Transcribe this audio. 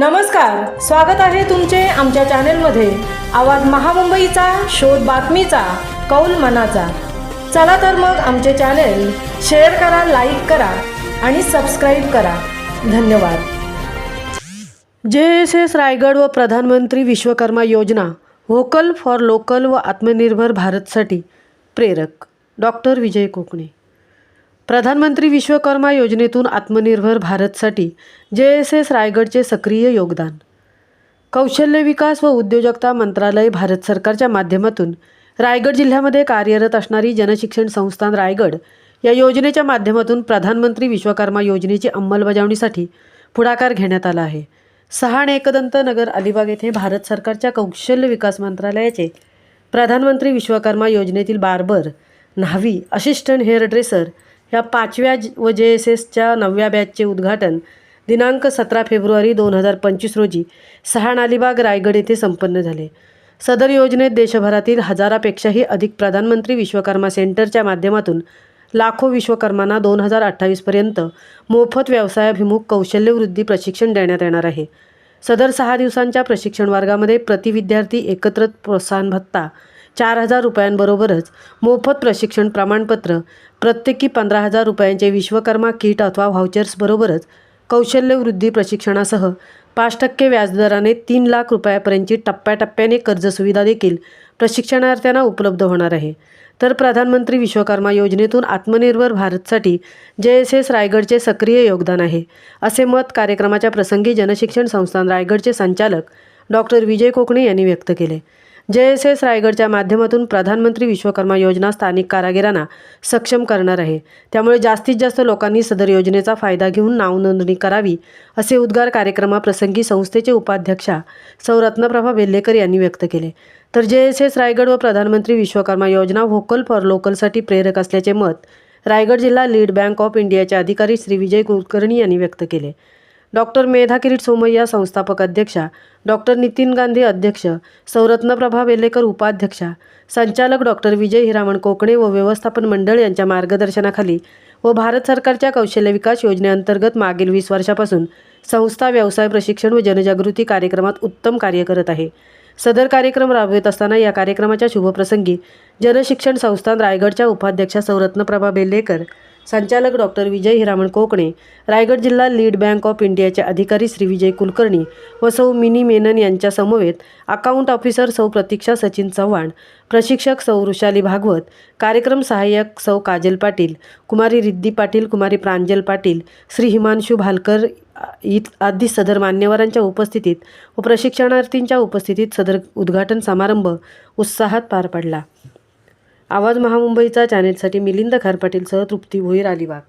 नमस्कार स्वागत आहे तुमचे आमच्या चॅनेलमध्ये. आवाज महामुंबईचा शोध बातमीचा कौल मनाचा. चला तर मग आमचे चॅनेल शेअर करा लाईक करा आणि सबस्क्राईब करा. धन्यवाद. जे एस एस रायगड व प्रधानमंत्री विश्वकर्मा योजना व्होकल फॉर लोकल व आत्मनिर्भर भारतसाठी प्रेरक. डॉक्टर विजय कोकणे. प्रधानमंत्री विश्वकर्मा योजनेतून आत्मनिर्भर भारतसाठी जे एस एस रायगडचे सक्रिय योगदान. कौशल्य विकास व उद्योजकता मंत्रालय भारत सरकारच्या माध्यमातून रायगड जिल्ह्यामध्ये कार्यरत असणारी जनशिक्षण संस्थान रायगड या योजनेच्या माध्यमातून प्रधानमंत्री विश्वकर्मा योजनेची अंमलबजावणीसाठी पुढाकार घेण्यात आला आहे. सहाण एकदंत नगर अलिबाग येथे भारत सरकारच्या कौशल्य विकास मंत्रालयाचे प्रधानमंत्री विश्वकर्मा योजनेतील बार्बर न्हावी असिस्टंट हेअर ड्रेसर या पाचव्या व जे एस एसच्या नवव्या बॅचचे उद्घाटन दिनांक सतरा फेब्रुवारी दोन हजार पंचवीस रोजी सहाण अलिबाग रायगड येथे संपन्न झाले. सदर योजनेत देशभरातील हजारापेक्षाही अधिक प्रधानमंत्री विश्वकर्मा सेंटरच्या माध्यमातून लाखो विश्वकर्मांना दोन हजार अठ्ठावीसपर्यंत मोफत व्यवसायाभिमुख कौशल्यवृद्धी प्रशिक्षण देण्यात येणार आहे. सदर सहा दिवसांच्या प्रशिक्षण वर्गामध्ये प्रति विद्यार्थी एकत्र प्रोत्साहन भत्ता चार हजार रुपयांबरोबरच मोफत प्रशिक्षण प्रमाणपत्र प्रत्येकी पंधरा हजार रुपयांचे विश्वकर्मा किट अथवा व्हाउचर्सबरोबरच कौशल्यवृद्धी प्रशिक्षणासह पाच टक्के व्याजदराने तीन लाख रुपयापर्यंतची टप्प्याटप्प्याने कर्ज सुविधा देखील प्रशिक्षणार्थ्यांना उपलब्ध होणार आहे. तर प्रधानमंत्री विश्वकर्मा योजनेतून आत्मनिर्भर भारतसाठी जे एस एस रायगडचे सक्रिय योगदान आहे असे मत कार्यक्रमाच्या प्रसंगी जनशिक्षण संस्थान रायगडचे संचालक डॉक्टर विजय कोकणे यांनी व्यक्त केले. जे एस एस रायगडच्या माध्यमातून प्रधानमंत्री विश्वकर्मा योजना स्थानिक कारागिरांना सक्षम करणार आहे. त्यामुळे जास्तीत जास्त लोकांनी सदर योजनेचा फायदा घेऊन नावनोंदणी करावी असे उद्गार कार्यक्रमाप्रसंगी संस्थेचे उपाध्यक्षा सौरत्नप्रभा रत्नप्रभा यांनी व्यक्त केले. तर जे एस एस रायगड व प्रधानमंत्री विश्वकर्मा योजना व्होकल फॉर लोकलसाठी प्रेरक असल्याचे मत रायगड जिल्हा लीड बँक ऑफ इंडियाचे अधिकारी श्री विजय कुलकर्णी यांनी व्यक्त केले. डॉक्टर मेधा किरीट सोमय्या संस्थापक अध्यक्षा डॉक्टर नितीन गांधी अध्यक्ष सौरत्नप्रभा वेलेकर उपाध्यक्षा संचालक डॉक्टर विजय हिरामण कोकणे व व्यवस्थापन मंडळ यांच्या मार्गदर्शनाखाली व भारत सरकारच्या कौशल्य विकास योजनेअंतर्गत मागील वीस वर्षापासून संस्था व्यवसाय प्रशिक्षण व जनजागृती कार्यक्रमात उत्तम कार्य करत आहे. सदर कार्यक्रम राबवित असताना या कार्यक्रमाच्या शुभप्रसंगी जनशिक्षण संस्थान रायगडच्या उपाध्यक्षा सौरत्नप्रभा बेल्लेकर संचालक डॉक्टर विजय हिरामण कोकणे रायगड जिल्हा लीड बँक ऑफ इंडियाचे अधिकारी श्री विजय कुलकर्णी व सौ मिनी मेनन यांच्या समवेत अकाउंट ऑफिसर सौ प्रतीक्षा सचिन चव्हाण प्रशिक्षक सौ वृषाली भागवत कार्यक्रम सहाय्यक सौ काजल पाटील कुमारी रिद्धी पाटील कुमारी प्रांजल पाटील श्री हिमांशू भालकर इत आदी सदर मान्यवरांच्या उपस्थितीत व प्रशिक्षणार्थींच्या उपस्थितीत सदर उद्घाटन समारंभ उत्साहात पार पडला. आवाज महामुंबईचा चॅनेलसाठी मिलिंद खारपाटीलसह तृप्ती भोईर अलिबाग.